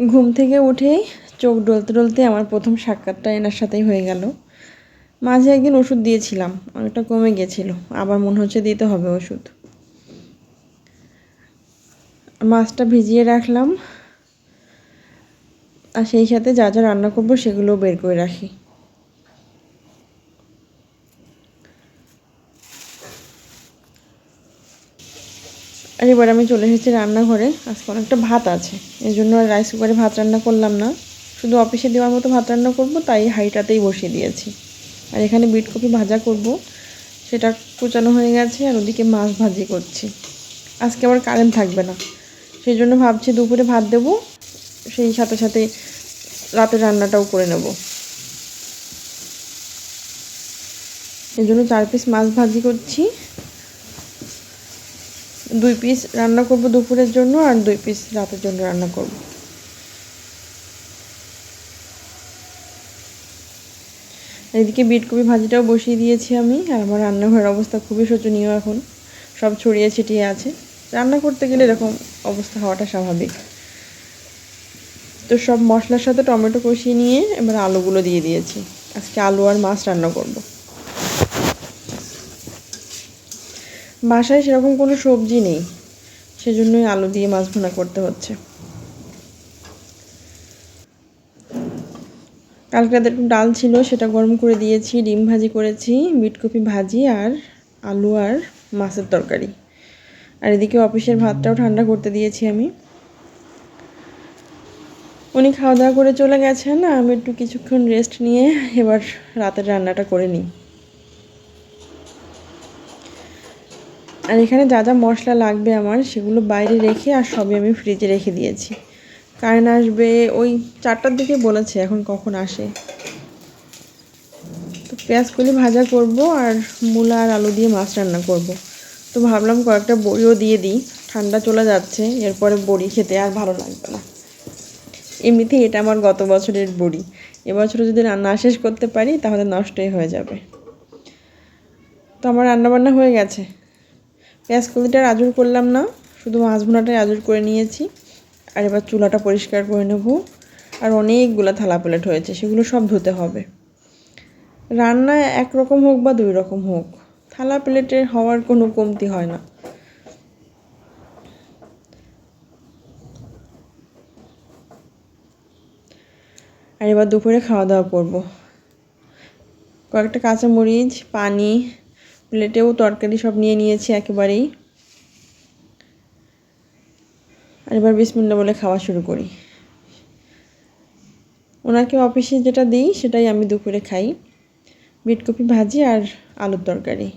ঘুম থেকে উঠেই চোখ ডলতে ডলতে আমার প্রথম সাক্ষাৎটা এনার সাথেই হয়ে গেল। মাঝে একদিন ওষুধ দিয়েছিলাম, অনেকটা কমে গেছিল, আবার মনে হচ্ছে দিতে হবে ওষুধ। মাছটা ভিজিয়ে রাখলাম, আর সেই সাথে যা যা রান্না করব সেগুলোও বের করে রাখি। আর এবার আমি চলে এসেছি রান্নাঘরে। আজকে অনেকটা ভাত আছে এই জন্য আর রাইস কুকারে ভাত রান্না করলাম না। শুধু অফিসে দেওয়ার মতো ভাত রান্না করব, তাই হাঁড়িটাতেই বসিয়ে দিয়েছি। আর এখানে বিট কপি ভাজা করব, সেটা কুচানো হয়ে গেছে আর ওদিকে মাছ ভাজি করছি। আজকে আবার কারেন্ট থাকবে না, সেই জন্য ভাবছি দুপুরে ভাত দেব, সেই সাথে সাথে রাতে রান্নাটাও করে নেব। এই জন্য চার পিস মাছ ভাজি করছি। দুই পিস রান্না করব দুপুরের জন্য আর দুই পিস রাতের জন্য রান্না করব। এদিকে বিটকপি ভাজিটাও বসিয়ে দিয়েছি আমি, আর আমার রান্নাঘরের অবস্থা খুবই শোচনীয় এখন। সব ছড়িয়ে ছিটিয়ে আছে। রান্না করতে গেলে এরকম অবস্থা হওয়াটা স্বাভাবিক। তো সব মশলার সাথে টমেটো কষিয়ে নিয়ে এবার আলুগুলো দিয়ে দিয়েছি। আজকে আলু আর মাছ রান্না করব। বাসায় সেরকম কোনো সবজি নেই। সেজন্যই আলু দিয়ে মাছ ভুনা করতে হচ্ছে। কালকে রাতে একটু ডাল ছিল, সেটা গরম করে দিয়েছি, ডিম ভাজি করেছি, বিটকপি ভাজি আর আলু আর মাছের তরকারি। আর এদিকে অফিসের ভাতটাও ঠান্ডা করতে দিয়েছি আমি। উনি খাওয়া দাওয়া করে চলে গেছেন, আমি একটু কিছুক্ষণ রেস্ট নিয়ে এবার রাতের রান্নাটা করে নিই। আর এখানে যা যা মশলা লাগবে আমার, সেগুলো বাইরে রেখে আর সবই আমি ফ্রিজে রেখে দিয়েছি। কারেন্ট আসবে ওই চারটার দিকে বলেছে, এখন কখন আসে? তো পেঁয়াজ কলি ভাজা করব আর মূলা আর আলু দিয়ে মাছ রান্না করব। তো ভাবলাম কয়েকটা বড়িও দিয়ে দিই, ঠান্ডা চলে যাচ্ছে, এরপরে বড়ি খেতে আর ভালো লাগবে না। এমনিতেই এটা আমার গত বছরের বড়ি। এবছরে যদি রান্না শেষ করতে পারি, তাহলে নষ্টই হয়ে যাবে। তো আমার রান্নাবান্না হয়ে গেছে। পেঁয়াজ কলিটা আজুর করলাম না, শুধু মাছ ভুনাটাই আজুর করে নিয়েছি। আর এবার চুলাটা পরিষ্কার করে নেব। আর অনেকগুলো থালা প্লেট হয়েছে, সেগুলো সব ধুতে হবে। রান্না একরকম হোক বা দুই রকম হোক, থালা প্লেটের হওয়ার কোনো কমতি হয় না। আর এবার দুপুরে খাওয়া দাওয়া করব। কয়েকটা কাঁচামরিচ, পানি প্লেটেও তরকারি সব নিয়ে নিয়েছি একেবারেই। আর এবার বিসমিল্লা বলে খাওয়া শুরু করি। ওনাকে অফিসে যেটা দিই, সেটাই আমি দুপুরে খাই। বিটকপি ভাজি আর আলুর তরকারি।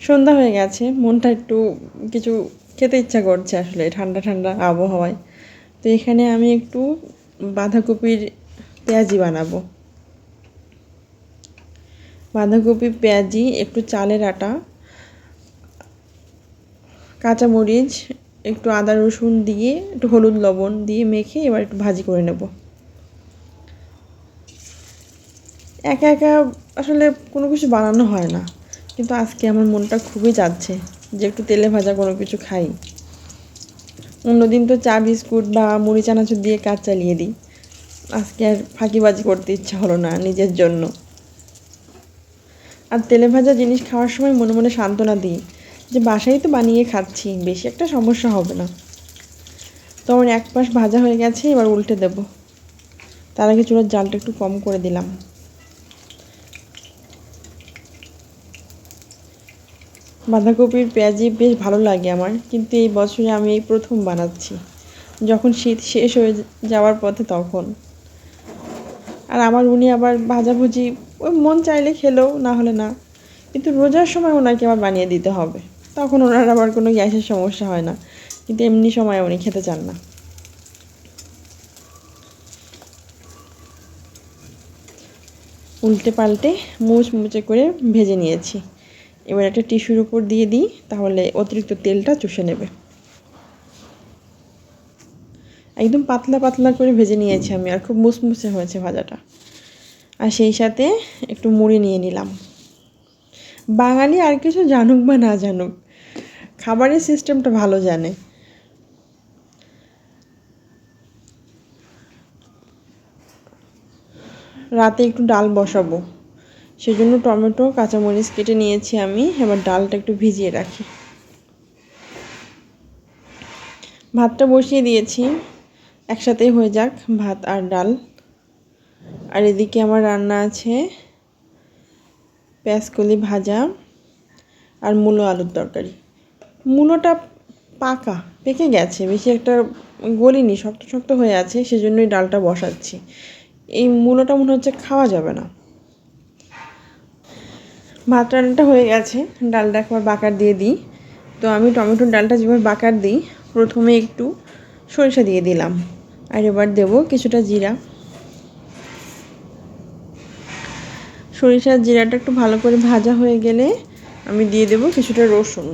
সন্ধ্যা হয়ে গেছে, মনটা একটু কিছু খেতে ইচ্ছা করছে আসলে, ঠান্ডা ঠান্ডা আবহাওয়ায়। তো এখানে আমি একটু বাঁধাকপির পেঁয়াজি বানাবো। বাঁধাকপি, পেঁয়াজি, একটু চালের আটা, কাঁচামরিচ, একটু আদা রসুন দিয়ে, একটু হলুদ লবণ দিয়ে মেখে এবার একটু ভাজি করে নেব। একা একা আসলে কোনো কিছু বানানো হয় না, কিন্তু আজকে আমার মনটা খুবই যাচ্ছে যে একটু তেলে ভাজা কোনো কিছু খাই। অন্যদিন তো চা, বিস্কুট বা মুড়ি, চানাচুর দিয়ে কাজ চালিয়ে দিই। আজকে আর ফাঁকিবাজি করতে ইচ্ছা হলো না নিজের জন্য। আর তেলে ভাজা জিনিস খাওয়ার সময় মনে মনে সান্ত্বনা দিই যে বাসায় তো বানিয়ে খাচ্ছি, বেশি একটা সমস্যা হবে না। তো আমার এক পাশ ভাজা হয়ে গেছে, এবার উল্টে দেব। তার আগে চুলার জালটা একটু কম করে দিলাম। বাঁধাকপির পেঁয়াজি বেশ ভালো লাগে আমার, কিন্তু এই বছরে আমি এই প্রথম বানাচ্ছি। যখন শীত শেষ হয়ে যাওয়ার পথে তখন। আর আমার উনি আবার ভাজাভুজি ওই মন চাইলে খেলেও, না হলে না। কিন্তু রোজার সময় ওনাকে আবার বানিয়ে দিতে হবে। তখন ওনার আবার কোনো গ্যাসের সমস্যা হয় না। কিন্তু এমনি সময় উনি খেতে চান না। উল্টে পাল্টে মুচ মুচে করে ভেজে নিয়েছি। এবার একটা টিস্যুর উপর দিয়ে দিই, তাহলে অতিরিক্ত তেলটা চুষে নেবে। একদম পাতলা পাতলা করে ভেজে নিয়েছি আমি, আর খুব মুসমুসে হয়েছে ভাজাটা। আর সেই সাথে একটু মুড়ি নিয়ে নিলাম। বাঙালি আর কিছু জানুক বা না জানুক, খাবারের সিস্টেমটা ভালো জানে। রাতে একটু ডাল বসাবো, সেজন্য টমেটো, কাঁচামরিচ কেটে নিয়েছি আমি, এবার ডালটা একটু ভিজিয়ে রাখি। ভাতটা বসিয়ে দিয়েছি। একসাথেই হয়ে যাক, ভাত আর ডাল। আর এদিকে আমার রান্না আছে পেঁয়াজকলি ভাজা আর মূলো আলুর তরকারি। মূলোটা পাকা, পেকে গেছে, বেশি একটা গলিনি, শক্ত শক্ত হয়ে আছে, সেজন্যই ডালটা বসাচ্ছি। এই মূলোটা মনে হচ্ছে খাওয়া যাবে না। ভাত রান্নাটা হয়ে গেছে, ডালটা একবার বাকার দিয়ে দিই। তো আমি টমেটোর ডালটা যেভাবে বাকার দিই, প্রথমে একটু সরিষা দিয়ে দিলাম। আর এবার দেবো কিছুটা জিরা। সরিষার জিরাটা একটু ভালো করে ভাজা হয়ে গেলে আমি দিয়ে দেবো কিছুটা রসুন।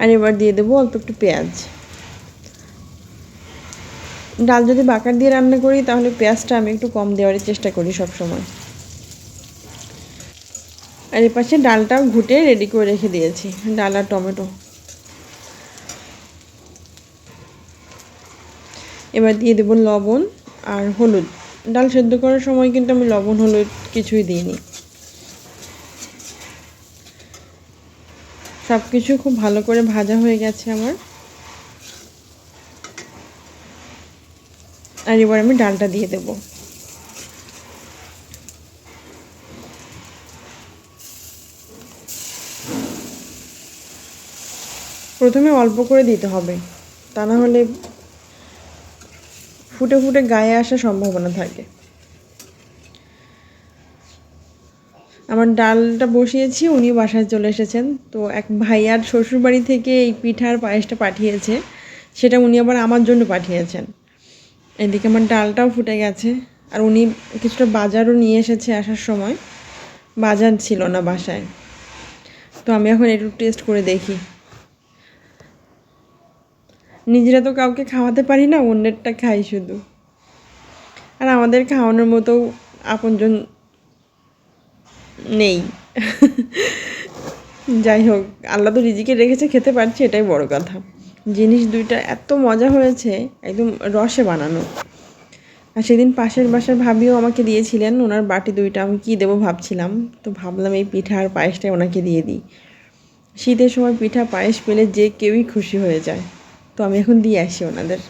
আর এবার দিয়ে দেবো অল্প একটু পেঁয়াজ। ডাল যদি বাকার দিয়ে রান্না করি তাহলে পেঁয়াজটা আমি একটু কম দেওয়ার চেষ্টা করি সব সময় আর এ পাশে ডালটাও ঘুটে রেডি করে রেখে দিয়েছি। ডাল আর টমেটো। এবার দিয়ে দেবো লবণ আর হলুদ। ডাল সেদ্ধ করার সময় কিন্তু আমি লবণ, হলুদ কিছুই দিইনি। সব কিছু খুব ভালো করে ভাজা হয়ে গেছে আমার। আর এবার আমি ডালটা দিয়ে দেব। প্রথমে অল্প করে দিতে হবে। তা না হলে ফুটে ফুটে গায়ে আসার সম্ভাবনা থাকে। আমার ডালটা বসিয়েছি, উনি বাসায় চলে এসেছেন। তো এক ভাইয়ার শ্বশুরবাড়ি থেকে এই পিঠার পায়েসটা পাঠিয়েছে। সেটা উনি আবার আমার জন্য পাঠিয়েছেন। এদিকে আমার ডালটাও ফুটে গেছে। আর উনি কিছুটা বাজারও নিয়ে এসেছে আসার সময়। বাজার ছিল না বাসায়। তো আমি এখন একটু টেস্ট করে দেখি। নিজেরা তো কাউকে খাওয়াতে পারি না, অন্যেরটা খাই শুধু। আর আমাদের খাওয়ানোর মতো আপনজন নেই। যাই হোক, আল্লাহ তো রিজিকে রেখেছে, খেতে পারছি, এটাই বড় কথা। জিনিস দুইটা এত মজা হয়েছে, একদম রসে বানানো। আর সেদিন পাশের বাসার ভাবিও আমাকে দিয়েছিলেন, ওনার বাটি দুইটা, আমি কী দেবো ভাবছিলাম। তো ভাবলাম এই পিঠা আর পায়েসটাই ওনাকে দিয়ে দিই। শীতের সময় পিঠা পায়েস পেলে যে কেউই খুশি হয়ে যায়। তো আমি এখন দিয়ে আসি ওনাদের।